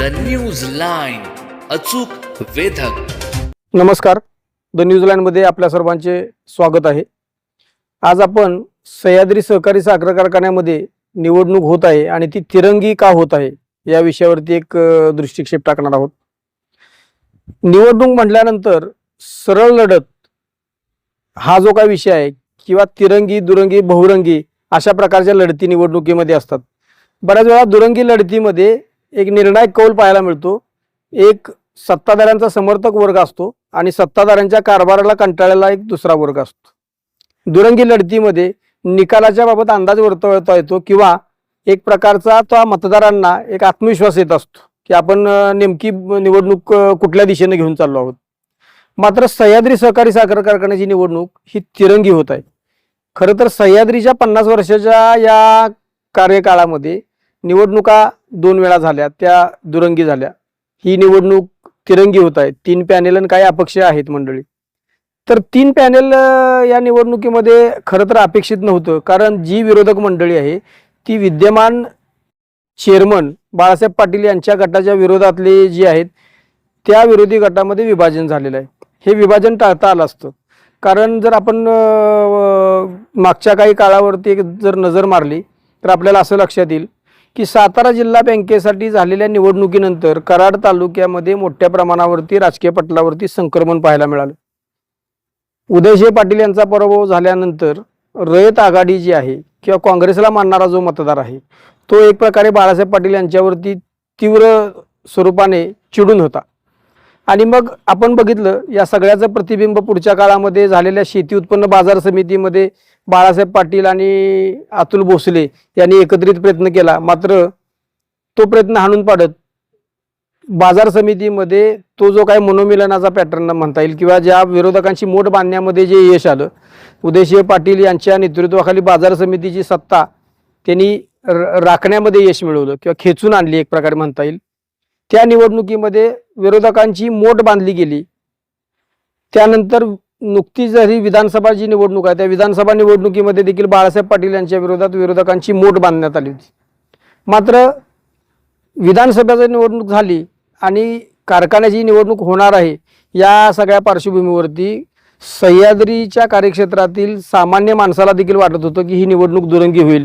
The news line अचूक वेधक. नमस्कार. The न्यूझीलँडमध्ये आपल्या सर्वांचे स्वागत आहे. आज आपण सह्याद्री सहकारी साखर कारखान्यामध्ये निवडणूक होत आहे आणि ती तिरंगी का होत आहे या विषयावरती एक दृष्टिक्षेप टाकणार आहोत. निवडणूक म्हटल्यानंतर सरळ लढत हा जो काय विषय आहे किंवा तिरंगी दुरंगी बहुरंगी अशा प्रकारच्या लढती निवडणुकीमध्ये असतात. बऱ्याच वेळा दुरंगी लढतीमध्ये एक निर्णायक कौल पाहायला मिळतो. एक सत्ताधाऱ्यांचा समर्थक वर्ग असतो आणि सत्ताधाऱ्यांच्या कारभाराला कंटाळलेला एक दुसरा वर्ग असतो. दुरंगी लढतीमध्ये निकालाच्या बाबत अंदाज वर्तवता येतो किंवा एक प्रकारचा तो मतदारांना एक आत्मविश्वास येत असतो की आपण नेमकी निवडणूक कुठल्या दिशेने घेऊन चाललो आहोत. मात्र सह्याद्री सहकारी साखर कारखान्याची निवडणूक ही तिरंगी होत आहे. खरं तर सह्याद्रीच्या पन्नास वर्षाच्या या कार्यकाळामध्ये निवडणुका दोन वेळा झाल्या त्या दुरंगी झाल्या. ही निवडणूक तिरंगी होत आहे. तीन पॅनेल आणि काही अपक्ष आहेत मंडळी. तर तीन पॅनेल या निवडणुकीमध्ये खरं तर अपेक्षित नव्हतं. कारण जी विरोधक मंडळी आहे ती विद्यमान चेअरमन बाळासाहेब पाटील यांच्या गटाच्या विरोधातले जी आहेत त्या विरोधी गटामध्ये विभाजन झालेलं आहे. हे विभाजन टाळता आलं असतं. कारण जर आपण मागच्या काही काळावरती एक जर नजर मारली तर आपल्याला असं लक्षात येईल की सातारा जिल्हा बँकेसाठी झालेल्या निवडणुकीनंतर कराड तालुक्यामध्ये मोठ्या प्रमाणावरती राजकीय पटलावरती संक्रमण पाहायला मिळालं. उदयशे पाटील यांचा पराभव झाल्यानंतर रयत आघाडी जी आहे किंवा काँग्रेसला मानणारा जो मतदार आहे तो एक प्रकारे बाळासाहेब पाटील यांच्यावरती तीव्र स्वरूपाने चिडून होता. आणि मग आपण बघितलं या सगळ्याचं प्रतिबिंब पुढच्या काळामध्ये झालेल्या शेती उत्पन्न बाजार समितीमध्ये बाळासाहेब पाटील आणि अतुल भोसले यांनी एकत्रित प्रयत्न केला. मात्र तो प्रयत्न हाणून पाडत बाजार समितीमध्ये तो जो काही मनोमिलनाचा पॅटर्न म्हणता येईल किंवा ज्या विरोधकांची मोठ बांधण्यामध्ये जे यश आलं उदयसिंह पाटील यांच्या नेतृत्वाखाली बाजार समितीची सत्ता त्यांनी र- राखण्यामध्ये यश मिळवलं किंवा खेचून आणली एक प्रकारे म्हणता येईल. त्या निवडणुकीमध्ये विरोधकांची मोठ बांधली गेली. त्यानंतर नुकतीच जरी विधानसभा जी निवडणूक आहे त्या विधानसभा निवडणुकीमध्ये देखील बाळासाहेब पाटील यांच्या विरोधात विरोधकांची मोठ बांधण्यात आली होती. मात्र विधानसभेची निवडणूक झाली आणि कारखान्याची निवडणूक होणार आहे या सगळ्या पार्श्वभूमीवरती सह्याद्रीच्या कार्यक्षेत्रातील सामान्य माणसाला देखील वाटत होतं की ही निवडणूक दुरंगी होईल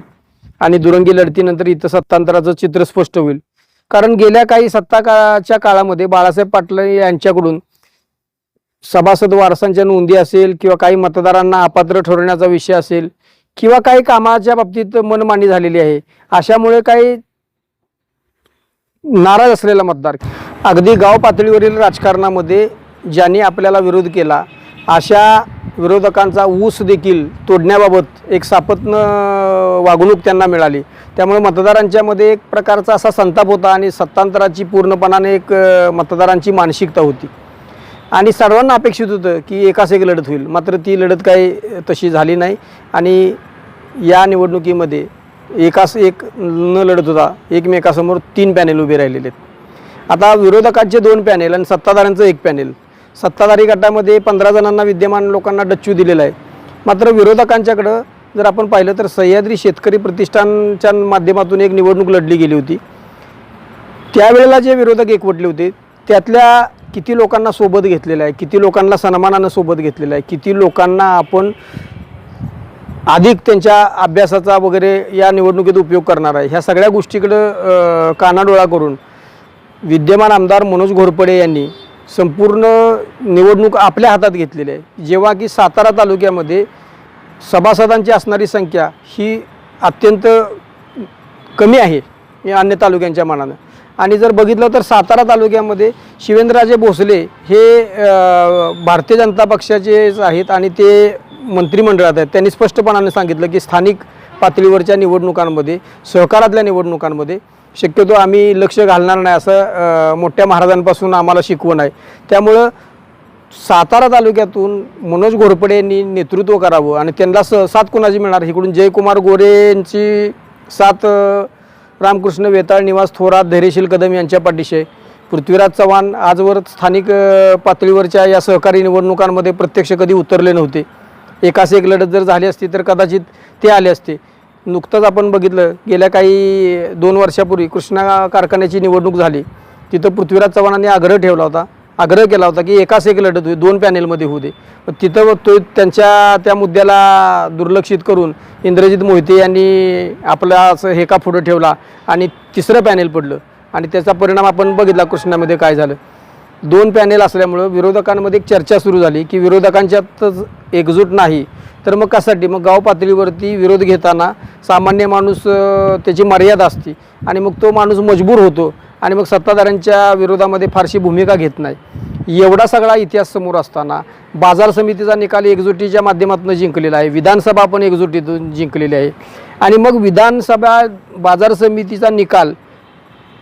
आणि दुरंगी लढतीनंतर इथं सत्तांतराचं चित्र स्पष्ट होईल. कारण गेल्या काही सत्ता काळाच्या काळामध्ये बाळासाहेब पाटील यांच्याकडून सभासद वारसांच्या नोंदी असेल किंवा काही मतदारांना अपात्र ठरवण्याचा विषय असेल किंवा काही कामाच्या बाबतीत मनमानी झालेली आहे अशामुळे काही नाराज असलेला मतदार. अगदी गाव पातळीवरील राजकारणामध्ये ज्यांनी आपल्याला विरोध केला अशा विरोधकांचा ऊस देखील तोडण्याबाबत एक सापत्न वागणूक त्यांना मिळाली. त्यामुळे मतदारांच्यामध्ये एक प्रकारचा असा संताप होता आणि सत्तांतराची पूर्णपणाने एक मतदारांची मानसिकता होती. आणि सर्वांना अपेक्षित होतं की एकास एक लढत होईल. मात्र ती लढत काही तशी झाली नाही आणि या निवडणुकीमध्ये एकास एक न लढत होता. एकमेकासमोर तीन पॅनेल उभे राहिलेले आहेत. आता विरोधकांचे दोन पॅनेल आणि सत्ताधाऱ्यांचं एक पॅनेल. सत्ताधारी गटामध्ये पंधरा जणांना विद्यमान लोकांना डच्चू दिलेला आहे. मात्र विरोधकांच्याकडं जर आपण पाहिलं तर सह्याद्री शेतकरी प्रतिष्ठानच्या माध्यमातून एक निवडणूक लढली गेली होती. त्यावेळेला जे विरोधक एकवटले होते त्यातल्या किती लोकांना सोबत घेतलेलं आहे किती लोकांना सन्मानानं सोबत घेतलेलं आहे किती लोकांना आपण अधिक त्यांच्या अभ्यासाचा वगैरे या निवडणुकीत उपयोग करणार आहे ह्या सगळ्या गोष्टीकडं कानाडोळा करून विद्यमान आमदार मनोज घोरपडे यांनी संपूर्ण निवडणूक आपल्या हातात घेतलेली आहे. जेव्हा की सातारा तालुक्यामध्ये सभासदांची असणारी संख्या ही अत्यंत कमी आहे या अन्य तालुक्यांच्या मानानं. आणि जर बघितलं तर सातारा तालुक्यामध्ये शिवेंद्रराजे भोसले हे भारतीय जनता पक्षाचेच आहेत आणि ते मंत्रिमंडळात आहेत. त्यांनी स्पष्टपणाने सांगितलं की स्थानिक पातळीवरच्या निवडणुकांमध्ये सहकारातल्या निवडणुकांमध्ये शक्यतो आम्ही लक्ष घालणार नाही असं मोठ्या महाराजांपासून आम्हाला शिकवण आहे. त्यामुळं सातारा तालुक्यातून मनोज घोरपडे यांनी नेतृत्व करावं आणि त्यांना स साथ कोणाची मिळणार? इकडून जयकुमार गोरे यांची साथ रामकृष्ण वेताळ निवास थोरात धैर्यशील कदम यांच्या पाठीशी पृथ्वीराज चव्हाण आजवर स्थानिक पातळीवरच्या या सहकारी निवडणुकांमध्ये प्रत्यक्ष कधी उतरले नव्हते. एकास एक लढत जर झाली असती तर कदाचित ते आले असते. नुकतंच आपण बघितलं गेल्या काही दोन वर्षापूर्वी कृष्णा कारखान्याची निवडणूक झाली. तिथं पृथ्वीराज चव्हाणांनी आग्रह ठेवला होता आग्रह केला होता की एकाच एक लढत होईल दोन पॅनेलमध्ये होऊ दे. पण तिथं तो त्यांच्या त्या मुद्द्याला दुर्लक्षित करून इंद्रजित मोहिते यांनी आपला असं हे का पुढं ठेवला आणि तिसरं पॅनेल पडलं. आणि त्याचा परिणाम आपण बघितला कृष्णामध्ये काय झालं. दोन पॅनेल असल्यामुळं विरोधकांमध्ये एक चर्चा सुरू झाली की विरोधकांच्यातच एकजूट नाही. तर मग कशासाठी? मग गाव पातळीवरती विरोध घेताना सामान्य माणूस त्याची मर्यादा असते आणि मग तो माणूस मजबूर होतो. आणि मग सत्ताधाऱ्यांच्या विरोधामध्ये फारशी भूमिका घेत नाही. एवढा सगळा इतिहास समोर असताना बाजार समितीचा निकाल एकजुटीच्या माध्यमातून जिंकलेला आहे. विधानसभा पण एकजुटीतून जिंकलेली आहे. आणि मग विधानसभा बाजार समितीचा निकाल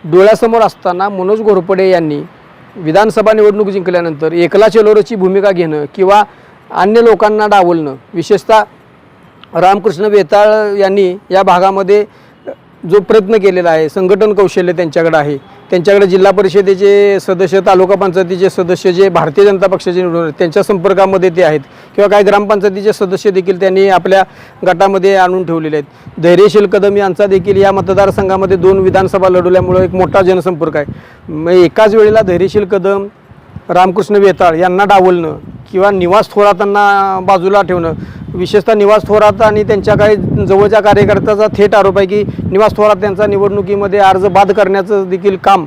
डोळ्यासमोर असताना मनोज घोरपडे यांनी विधानसभा निवडणूक जिंकल्यानंतर एकला चलोरची भूमिका घेणं किंवा अन्य लोकांना डावलणं विशेषतः रामकृष्ण वेताळ यांनी या भागामध्ये जो प्रयत्न केलेला आहे संघटन कौशल्य त्यांच्याकडे आहे त्यांच्याकडे जिल्हा परिषदेचे सदस्य तालुका पंचायतीचे सदस्य जे भारतीय जनता पक्षाचे निवडून आहेत त्यांच्या संपर्कामध्ये ते आहेत. किंवा काही ग्रामपंचायतीचे सदस्य देखील त्यांनी आपल्या गटामध्ये आणून ठेवलेले आहेत. धैर्यशील कदम यांचा देखील या मतदारसंघामध्ये दोन विधानसभा लढवल्यामुळं एक मोठा जनसंपर्क आहे. मग एकाच वेळेला धैर्यशील कदम रामकृष्ण वेताळ यांना डावलणं किंवा निवास थोरातांना बाजूला ठेवणं विशेषतः निवास थोरात आणि त्यांच्या काही जवळच्या कार्यकर्त्याचा थेट आरोप आहे की निवास थोरात यांचा निवडणुकीमध्ये अर्ज बाद करण्याचं देखील काम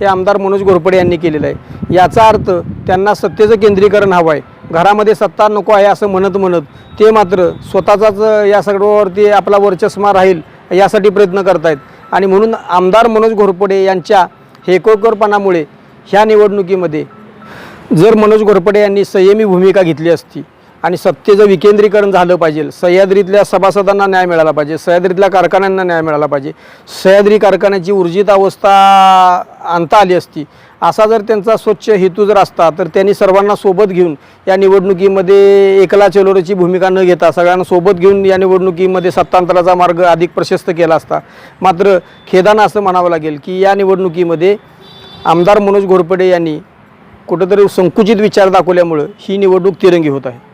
हे आमदार मनोज घोरपडे यांनी केलेलं आहे. याचा अर्थ त्यांना सत्तेचं केंद्रीकरण हवं आहे घरामध्ये सत्ता नको आहे असं म्हणत म्हणत ते मात्र स्वतःचाच या सगळ्यावरती आपला वर्चस्मा राहील यासाठी प्रयत्न करतायत. आणि म्हणून आमदार मनोज घोरपडे यांच्या हेकोकरपणामुळे ह्या निवडणुकीमध्ये जर मनोज घोरपडे यांनी संयमी भूमिका घेतली असती आणि सत्तेचं विकेंद्रीकरण झालं पाहिजे. सह्याद्रीतल्या सभासदांना न्याय मिळाला पाहिजे. सह्याद्रीतल्या कारखान्यांना न्याय मिळाला पाहिजे. सह्याद्री कारखान्याची ऊर्जित अवस्था आणता आली असती. असा जर त्यांचा स्वच्छ हेतू जर असता तर त्यांनी सर्वांना सोबत घेऊन या निवडणुकीमध्ये एकला चलोरची भूमिका न घेता सगळ्यांना सोबत घेऊन या निवडणुकीमध्ये सत्तांतराचा मार्ग अधिक प्रशस्त केला असता. मात्र खेदानं असं म्हणावं लागेल की या निवडणुकीमध्ये आमदार मनोज घोरपडे यांनी कुठंतरी संकुचित विचार दाखवल्यामुळं ही निवडणूक तिरंगी होत आहे.